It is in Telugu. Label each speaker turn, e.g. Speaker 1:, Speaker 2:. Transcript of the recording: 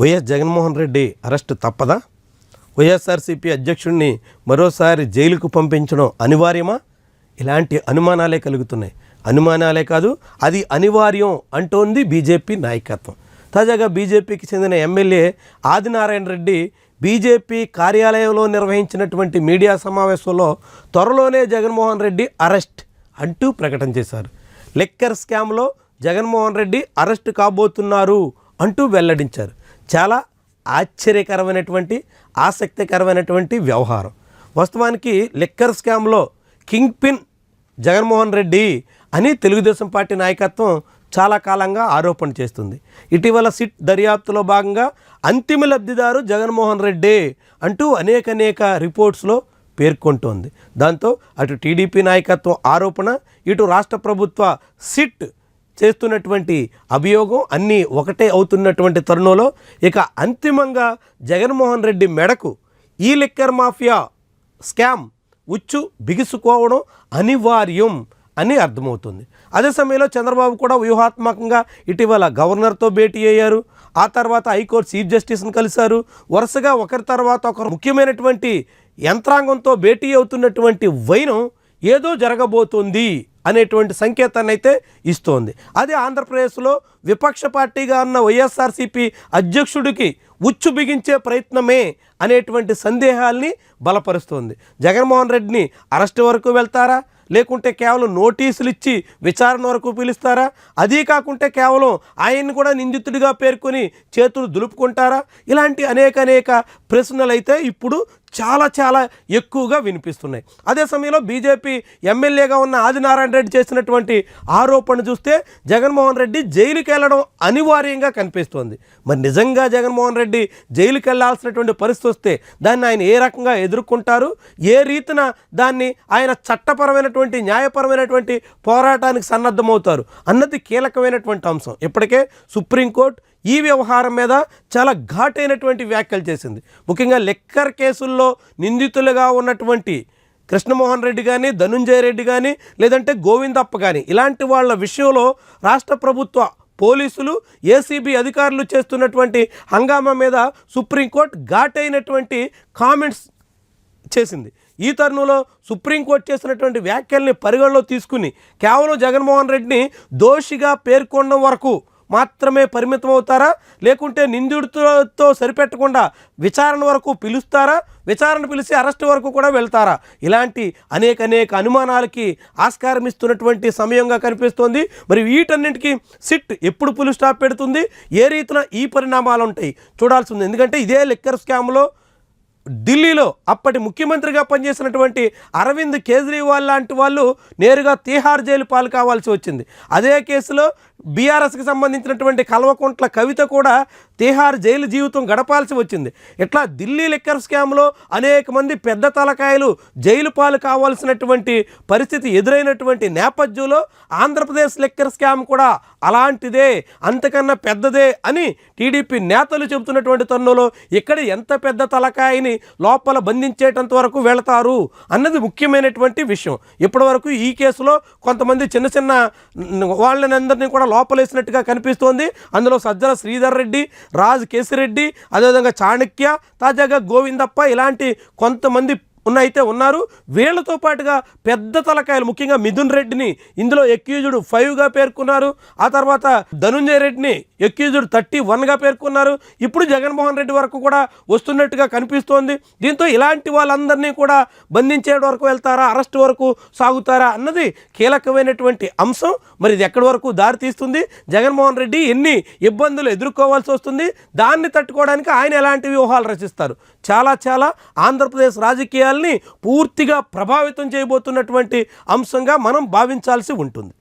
Speaker 1: వైఎస్ జగన్మోహన్ రెడ్డి అరెస్టు తప్పదా? వైఎస్ఆర్సీపీ అధ్యక్షుడిని మరోసారి జైలుకు పంపించడం అనివార్యమా? ఇలాంటి అనుమానాలే కలుగుతున్నాయి. అనుమానాలే కాదు అది అనివార్యం అంటోంది బీజేపీ నాయకత్వం. తాజాగా బీజేపీకి చెందిన ఎమ్మెల్యే ఆదినారాయణ రెడ్డి బీజేపీ కార్యాలయంలో నిర్వహించినటువంటి మీడియా సమావేశంలో త్వరలోనే జగన్మోహన్ రెడ్డి అరెస్ట్ అంటూ ప్రకటన చేశారు. లెక్కర్ స్కామ్లో జగన్మోహన్ రెడ్డి అరెస్ట్ కాబోతున్నారు అంటూ వెల్లడించారు. చాలా ఆశ్చర్యకరమైనటువంటి ఆసక్తికరమైనటువంటి వ్యవహారం. వాస్తవానికి లిక్కర్ స్కామ్లో కింగ్ పిన్ జగన్మోహన్ రెడ్డి అని తెలుగుదేశం పార్టీ నాయకత్వం చాలా కాలంగా ఆరోపణ చేస్తుంది. ఇటీవల సిట్ దర్యాప్తులో భాగంగా అంతిమ లబ్ధిదారు జగన్మోహన్ రెడ్డి అంటూ అనేక అనేక రిపోర్ట్స్లో పేర్కొంటోంది. దాంతో అటు టీడీపీ నాయకత్వం ఆరోపణ ఇటు రాష్ట్ర ప్రభుత్వ సిట్ చేస్తున్నటువంటి అభియోగం అన్నీ ఒకటే అవుతున్నటువంటి తరుణంలో ఇక అంతిమంగా జగన్మోహన్ రెడ్డి మెడకు ఈ లిక్కర్ మాఫియా స్కామ్ ఉచ్చు బిగుసుకోవడం అనివార్యం అని అర్థమవుతుంది. అదే సమయంలో చంద్రబాబు కూడా వ్యూహాత్మకంగా ఇటీవల గవర్నర్తో భేటీ అయ్యారు. ఆ తర్వాత హైకోర్టు చీఫ్ జస్టిస్ని కలిశారు. వరుసగా ఒకరి తర్వాత ఒకరు ముఖ్యమైనటువంటి యంత్రాంగంతో భేటీ అవుతున్నటువంటి వైనం ఏదో జరగబోతుంది. అనేటువంటి సంకేతాన్ని అయితే ఇస్తోంది. అదే ఆంధ్రప్రదేశ్లో విపక్ష పార్టీగా ఉన్న వైఎస్ఆర్సీపీ అధ్యక్షుడికి ఉచ్చు బిగించే ప్రయత్నమే అనేటువంటి సందేహాల్ని బలపరుస్తోంది. జగన్మోహన్ రెడ్డిని అరెస్ట్ వరకు వెళ్తారా? లేకుంటే కేవలం నోటీసులు ఇచ్చి విచారణ వరకు పిలుస్తారా? అదీ కాకుంటే కేవలం ఆయన్ని కూడా నిందితుడిగా పేర్కొని చేతులు దులుపుకుంటారా? ఇలాంటి అనేక అనేక ప్రశ్నలు అయితే ఇప్పుడు చాలా చాలా ఎక్కువగా వినిపిస్తున్నాయి. అదే సమయంలో బీజేపీ ఎమ్మెల్యేగా ఉన్న ఆదినారాయణ రెడ్డి చేసినటువంటి ఆరోపణ చూస్తే జగన్మోహన్ రెడ్డి జైలుకి వెళ్ళడం అనివార్యంగా కనిపిస్తోంది. మరి నిజంగా జగన్మోహన్ రెడ్డి జైలుకి వెళ్ళాల్సినటువంటి పరిస్థితి వస్తే దాన్ని ఆయన ఏ రకంగా ఎదుర్కొంటారు? ఏ రీతిన దాన్ని ఆయన చట్టపరమైనటువంటి న్యాయపరమైనటువంటి పోరాటానికి సన్నద్ధమవుతారు? అన్నది కీలకమైనటువంటి అంశం. ఇప్పటికే సుప్రీంకోర్టు ఈ వ్యవహారం మీద చాలా ఘాటైనటువంటి వ్యాఖ్యలు చేసింది. ముఖ్యంగా లెక్కర్ కేసుల్లో నిందితులుగా ఉన్నటువంటి కృష్ణమోహన్ రెడ్డి కానీ ధనుంజయ రెడ్డి కానీ లేదంటే గోవిందప్ప కానీ ఇలాంటి వాళ్ళ విషయంలో రాష్ట్ర ప్రభుత్వ పోలీసులు ఏసీబీ అధికారులు చేస్తున్నటువంటి హంగామా మీద సుప్రీంకోర్టు ఘాటైనటువంటి కామెంట్స్ చేసింది. ఈ తరుణంలో సుప్రీంకోర్టు చేసినటువంటి వ్యాఖ్యల్ని పరిగణలో తీసుకుని కేవలం జగన్మోహన్ రెడ్డిని దోషిగా పేర్కొనడం వరకు మాత్రమే పరిమితం అవుతారా లేకుంటే నిందితులతో సరిపెట్టకుండా విచారణ వరకు పిలుస్తారా? విచారణ పిలిచి అరెస్ట్ వరకు కూడా వెళ్తారా? ఇలాంటి అనేక అనేక అనుమానాలకి ఆస్కారం ఇస్తున్నటువంటి సమయంగా కనిపిస్తోంది. మరి వీటన్నింటికి సిట్ ఎప్పుడు పులి స్టాప్ పెడుతుంది? ఏ రీతిన ఈ పరిణామాలు ఉంటాయి? చూడాల్సి ఉంది. ఎందుకంటే ఇదే లిక్కర్ స్కామ్లో ఢిల్లీలో అప్పటి ముఖ్యమంత్రిగా పనిచేసినటువంటి అరవింద్ కేజ్రీవాల్ లాంటి వాళ్ళు నేరుగా తీహార్ జైలు పాలు కావాల్సి వచ్చింది. అదే కేసులో బీఆర్ఎస్కి సంబంధించినటువంటి కల్వకుంట్ల కవిత కూడా తీహార్ జైలు జీవితం గడపాల్సి వచ్చింది. ఇట్లా ఢిల్లీ లిక్కర్ స్కామ్లో అనేక మంది పెద్ద తలకాయలు జైలు పాలు కావాల్సినటువంటి పరిస్థితి ఎదురైనటువంటి నేపథ్యంలో ఆంధ్రప్రదేశ్ లిక్కర్ స్కామ్ కూడా అలాంటిదే అంతకన్నా పెద్దదే అని టీడీపీ నేతలు చెబుతున్నటువంటి తరుణంలో ఇక్కడ ఎంత పెద్ద తలకాయని లోపల బంధించేటంత వరకు వెళతారు అన్నది ముఖ్యమైనటువంటి విషయం. ఇప్పటివరకు ఈ కేసులో కొంతమంది చిన్న చిన్న వాళ్ళని అందరినీ కూడా లోపలేసినట్టుగా కనిపిస్తోంది. అందులో సజ్జల శ్రీధర్ రెడ్డి రాజ్ కేసిరెడ్డి అదేవిధంగా చాణక్య తాజాగా గోవిందప్ప ఇలాంటి కొంతమంది ఉన్న అయితే ఉన్నారు. వీళ్ళతో పాటుగా పెద్ద తలకాయలు ముఖ్యంగా మిథున్ రెడ్డిని ఇందులో ఎక్యూజుడు ఫైవ్గా పేర్కొన్నారు. ఆ తర్వాత ధనుంజయ రెడ్డిని ఎక్యూజ్డ్ థర్టీ వన్గా పేర్కొన్నారు. ఇప్పుడు జగన్మోహన్ రెడ్డి వరకు కూడా వస్తున్నట్టుగా కనిపిస్తోంది. దీంతో ఇలాంటి వాళ్ళందరినీ కూడా బంధించే వరకు వెళ్తారా? అరెస్ట్ వరకు సాగుతారా? అన్నది కీలకమైనటువంటి అంశం. మరి ఇది ఎక్కడి వరకు దారితీస్తుంది జగన్మోహన్ రెడ్డి ఎన్ని ఇబ్బందులు ఎదుర్కోవాల్సి వస్తుంది? దాన్ని తట్టుకోవడానికి ఆయన ఎలాంటి వ్యూహాలు రచిస్తారు? చాలా చాలా ఆంధ్రప్రదేశ్ రాజకీయాల్ని పూర్తిగా ప్రభావితం చేయబోతున్నటువంటి అంశంగా మనం భావించాల్సి ఉంటుంది.